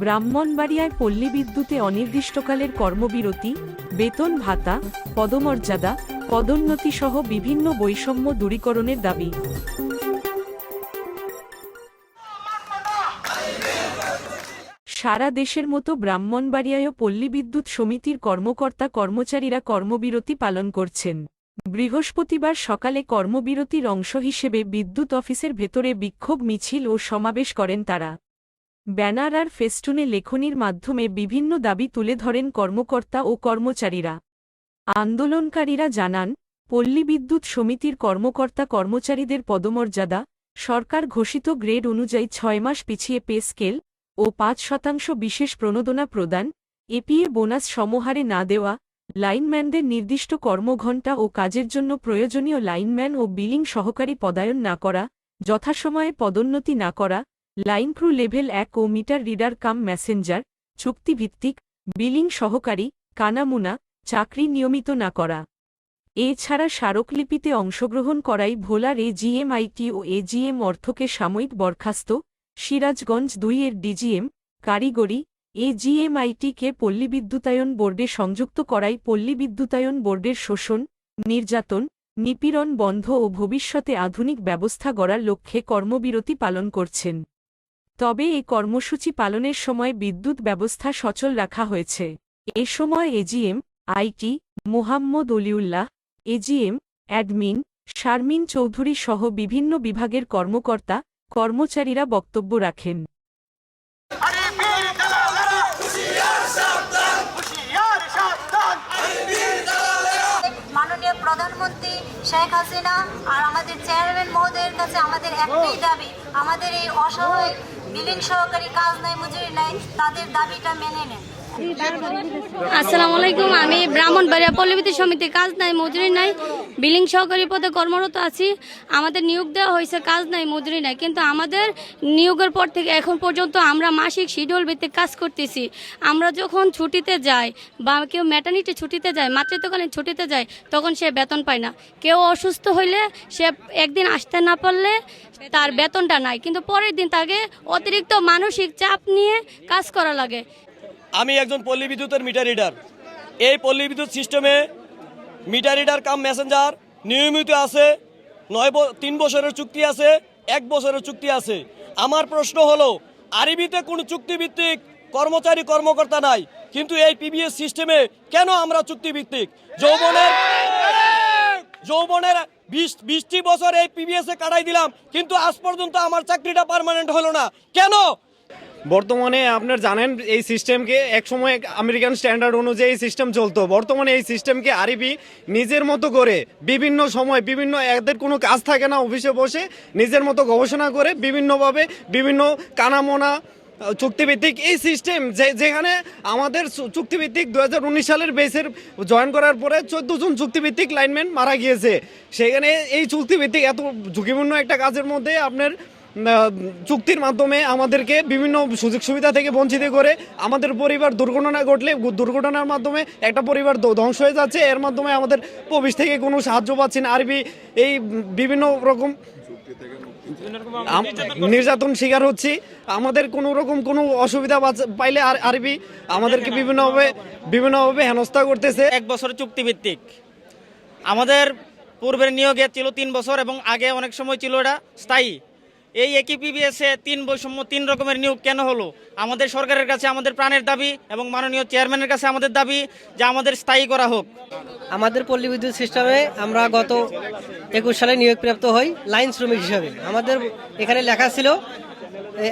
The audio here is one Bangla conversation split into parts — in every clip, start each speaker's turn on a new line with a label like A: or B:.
A: ব্রাহ্মণবাড়িয়ায় পল্লী বিদ্যুতে অনির্দিষ্টকালের কর্মবিরতি, বেতন ভাতা, পদমর্যাদা পদোন্নতি সহ বিভিন্ন বৈষম্য দূরীকরণের দাবি। সারা দেশের মতো ব্রাহ্মণবাড়িয়ায়ও পল্লী বিদ্যুৎ সমিতির কর্মকর্তা কর্মচারীরা কর্মবিরতি পালন করছেন। বৃহস্পতিবার সকালে কর্মবিরতির অংশ হিসেবে বিদ্যুৎ অফিসের ভেতরে বিক্ষোভ, মিছিল ও সমাবেশ করেন তারা। ব্যানার আর ফেস্টুনে লেখনির মাধ্যমে বিভিন্ন দাবি তুলে ধরেন কর্মকর্তা ও কর্মচারীরা। আন্দোলনকারীরা জানান, পল্লী বিদ্যুৎ সমিতির কর্মকর্তা কর্মচারীদের পদমর্যাদা, সরকার ঘোষিত গ্রেড অনুযায়ী ছয় মাস পিছিয়ে পে স্কেল ও পাঁচ শতাংশ বিশেষ প্রণোদনা প্রদান, এপিএ বোনাস সমহারে না দেওয়া, লাইনম্যানদের নির্দিষ্ট কর্মঘণ্টা ও কাজের জন্য প্রয়োজনীয় লাইনম্যান ও বিলিং সহকারী পদায়ন না করা, যথাসময়ে পদোন্নতি না করা লাইন ক্রু লেভেল এক ও মিটার রিডার কাম ম্যাসেঞ্জার চুক্তিভিত্তিক, বিলিং সহকারী, কানামুনা, চাকরি নিয়মিত না করা। এছাড়া স্মারকলিপিতে অংশগ্রহণ করাই ভোলার এজিএমআইটি ও এজিএম অর্থকে সাময়িক বরখাস্ত, সিরাজগঞ্জ দুই এর ডিজিএম কারিগরি এজিএমআইটিকে পল্লী বিদ্যুতায়ন বোর্ডে সংযুক্ত করাই পল্লী বিদ্যুতায়ন বোর্ডের শোষণ, নির্যাতন, নিপীড়ন বন্ধ ও ভবিষ্যতে আধুনিক ব্যবস্থা গড়ার লক্ষ্যে কর্মবিরতি পালন করছেন। তবে এই কর্মসূচি পালনের সময় বিদ্যুৎ ব্যবস্থা সচল রাখা হয়েছে। এ সময় AGM IT Mohammad Oliullah AGM admin Sharmin Chowdhury সহ বিভিন্ন বিভাগের কর্মকর্তা কর্মচারীরা বক্তব্য রাখেন।
B: মাননীয় প্রধানমন্ত্রী শেখ হাসিনা আর আমাদের চেয়ারম্যান মহোদয়ের কাছে আমাদের একটাই দাবি আমাদের এই অসহায় বিলিং সহকারী কাজ নাই মজুরি নাই, তাদের দাবিটা মেনে নেন।
C: আসসালামু আলাইকুম আমি ব্রাহ্মণবাড়িয়া পল্লীবিদ্যুৎ সমিতি কাজ নাই, মজুরি নাই। বিলিং সহকারী পদে কর্মরত আছি। আমাদের নিয়োগ দেওয়া হয়েছে, কাজ নাই, মজুরি নাই। কিন্তু আমাদের নিয়োগের পর থেকে এখন পর্যন্ত আমরা মাসিক শিডিউল ভিত্তিক কাজ করতেছি। আমরা যখন ছুটিতে যাই বা কেউ ম্যাটার্নিটি ছুটিতে যায়, মাতৃত্বকালীন ছুটিতে যায়, তখন সে বেতন পায় না। কেউ অসুস্থ হইলে সে একদিন আসতে না পারলে তার বেতনটা নাই, কিন্তু পরের দিন তাকে অতিরিক্ত মানসিক চাপ নিয়ে কাজ করা লাগে।
D: আমি একজন পল্লী বিদ্যুতের মিটার রিডার। এই পল্লী বিদ্যুৎ সিস্টেমে মিটার রিডার কাম মেসেঞ্জার নিয়মিত আছে, নয় তিন বছরের চুক্তি আছে, এক বছরের চুক্তি আছে। আমার প্রশ্ন হলো, আরবিতে কোনো চুক্তিভিত্তিক কর্মচারী কর্মকর্তা নাই, কিন্তু এই পিবিএস সিস্টেমে কেন আমরা চুক্তিভিত্তিক? যৌবনের যৌবনের বিশ বিশটি বছর এই পিবিএস কাটাই দিলাম, কিন্তু আজ পর্যন্ত আমার চাকরিটা পারমানেন্ট হলো না। কেন?
E: বর্তমানে আপনার জানেন এই সিস্টেমকে একসময় আমেরিকান স্ট্যান্ডার্ড অনুযায়ী সিস্টেম চলতো। বর্তমানে এই সিস্টেমকে আরবি নিজের মতো করে বিভিন্ন সময় বিভিন্ন এদের কোনো কাজ থাকে না অফিসে বসে, নিজের মতো গবেষণা করে বিভিন্নভাবে বিভিন্ন কানামোনা চুক্তিভিত্তিক এই সিস্টেম যে, যেখানে আমাদের চুক্তিভিত্তিক দু হাজার উনিশ সালের বেসের জয়েন করার পরে চোদ্দ জন চুক্তিভিত্তিক লাইনম্যান মারা গিয়েছে। সেখানে এই চুক্তিভিত্তিক এত ঝুঁকিপূর্ণ একটা কাজের মধ্যে আপনার চুক্তির মাধ্যমে আমাদেরকে বিভিন্ন সুযোগ সুবিধা থেকে বঞ্চিত করে আমাদের পরিবার দুর্ঘটনা ঘটলে দুর্ঘটনার মাধ্যমে একটা পরিবার ধ্বংস হয়ে যাচ্ছে। এর মাধ্যমে আমাদের প্রবেশ থেকে কোনো সাহায্য পাচ্ছি না। আরবি এই বিভিন্ন রকম নির্যাতন শিকার হচ্ছি। আমাদের কোনো রকম কোনো অসুবিধা পাইলে আর আরবি আমাদেরকে বিভিন্নভাবে বিভিন্নভাবে হেনস্থা করতেছে।
F: এক বছরের চুক্তিভিত্তিক। আমাদের পূর্বের নিয়োগে ছিল তিন বছর এবং আগে অনেক সময় ছিল এটা স্থায়ী। এই একই পিবিএসে তিন বৈষম্য, তিন রকমের নিয়োগ কেন হলো? আমাদের সরকারের কাছে আমাদের প্রাণের দাবি এবং মাননীয় চেয়ারম্যানের কাছে আমাদের দাবি যে আমাদের স্থায়ী করা হোক।
G: আমাদের পল্লী বিদ্যুৎ সিস্টেমে আমরা গত একুশ সালে নিয়োগপ্রাপ্ত হই লাইন শ্রমিক হিসাবে। আমাদের এখানে লেখা ছিল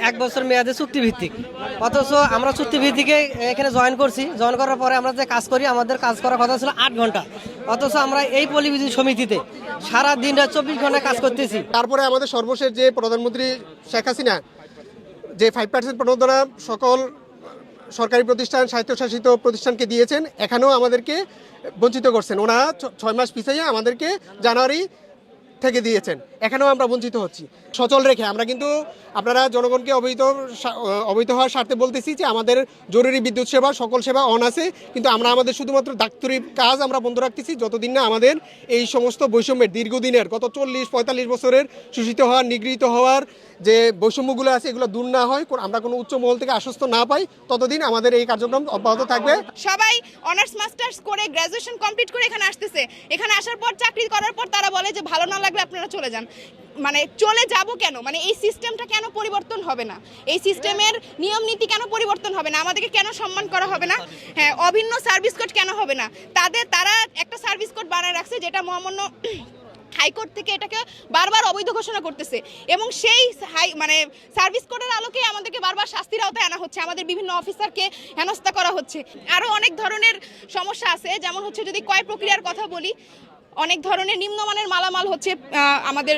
G: এক বছর মেয়াদে চুক্তিভিত্তিক। অথচ আমরা চুক্তিভিত্তিকে এখানে জয়েন করছি। জয়েন করার পরে আমরা যে কাজ করি, আমাদের কাজ করার কথা ছিল আট ঘণ্টা। অথচ আমরা এই বিদ্যুৎ সমিতিতে সারা দিন রাত চব্বিশ ঘণ্টা কাজ করতেছি।
H: তারপরে আমাদের সর্বশেষ যে প্রধানমন্ত্রী শেখ হাসিনা, যে ফাইভ পার্সেন্ট প্রণোদনা সকল সরকারি প্রতিষ্ঠান, স্বায়ত্তশাসিত প্রতিষ্ঠানকে দিয়েছেন, এখানেও আমাদেরকে বঞ্চিত করছেন। ওনারা ছয় মাস পিছিয়ে আমাদেরকে জানুয়ারি থেকে দিয়েছেন। এখানেও আমরা বঞ্চিত হচ্ছি। সচল রেখে আমরা কিন্তু আপনারা জনগণকে অবহিত অবহিত হওয়ার স্বার্থে বলতেছি যে আমাদের জরুরি বিদ্যুৎ সেবা, সকল সেবা অন আছে। কিন্তু আমরা আমাদের শুধুমাত্র ডাক্তারি কাজ আমরা বন্ধ রাখতেছি। যতদিন না আমাদের এই সমস্ত বৈষম্যের দীর্ঘদিনের গত চল্লিশ, পঁয়তাল্লিশ বছরের শোষিত হওয়ার, নিগৃহীত হওয়ার যে বৈষম্যগুলো আছে, এগুলো দূর না হয় আমরা কোনো উচ্চ মহল থেকে আশ্বস্ত না পাই। ততদিন আমাদের এই কার্যক্রম অব্যাহত থাকবে।
I: সবাই অনার্স মাস্টার্স করে গ্র্যাজুয়েশন কমপ্লিট করে এখানে আসতেছে। এখানে আসার পর চাকরি করার পর তারা বলে যে ভালো না লাগলে আপনারা চলে যান। মানে চলে যাব কেন? মানে এই সিস্টেমটা কেন পরিবর্তন হবে না? এই সিস্টেমের নিয়ম নীতি কেন পরিবর্তন হবে না? আমাদেরকে কেন সম্মান করা হবে না? হ্যাঁ অভিন্ন সার্ভিস কোড কেন হবে না? তাদের, তারা একটা সার্ভিস কোড বানায় রাখছে যেটা মহামান্য হাইকোর্ট থেকে এটাকে বারবার অবৈধ ঘোষণা করতেছে। এবং সেই হাই মানে সার্ভিস কোডের আলোকে আমাদেরকে বারবার শাস্তির আওতায় আনা হচ্ছে। আমাদের বিভিন্ন অফিসারকে হেনস্থা করা হচ্ছে। আরও অনেক ধরনের সমস্যা আছে। যেমন হচ্ছে যদি ক্রয় প্রক্রিয়ার কথা বলি অনেক ধরনের নিম্নমানের মালামাল হচ্ছে আমাদের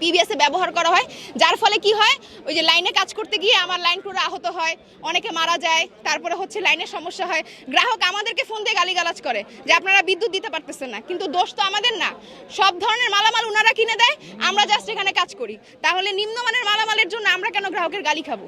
I: পিবিএসে ব্যবহার করা হয়। যার ফলে কি হয়, ওই যে লাইনে কাজ করতে গিয়ে আমার লাইন ক্রুরা আহত হয়, অনেকে মারা যায়, তারপরে হচ্ছে লাইনের সমস্যা হয়। গ্রাহক আমাদেরকে ফোন দিয়ে গালিগালাজ করে যে আপনারা বিদ্যুৎ দিতে পারতেছেন না, কিন্তু দোষ তো আমাদের না। সব ধরনের মালামাল ওনারা কিনে দেয়, আমরা জাস্ট এখানে কাজ করি। তাহলে নিম্নমানের মালামালের জন্য আমরা কেন গ্রাহকের গালি খাব?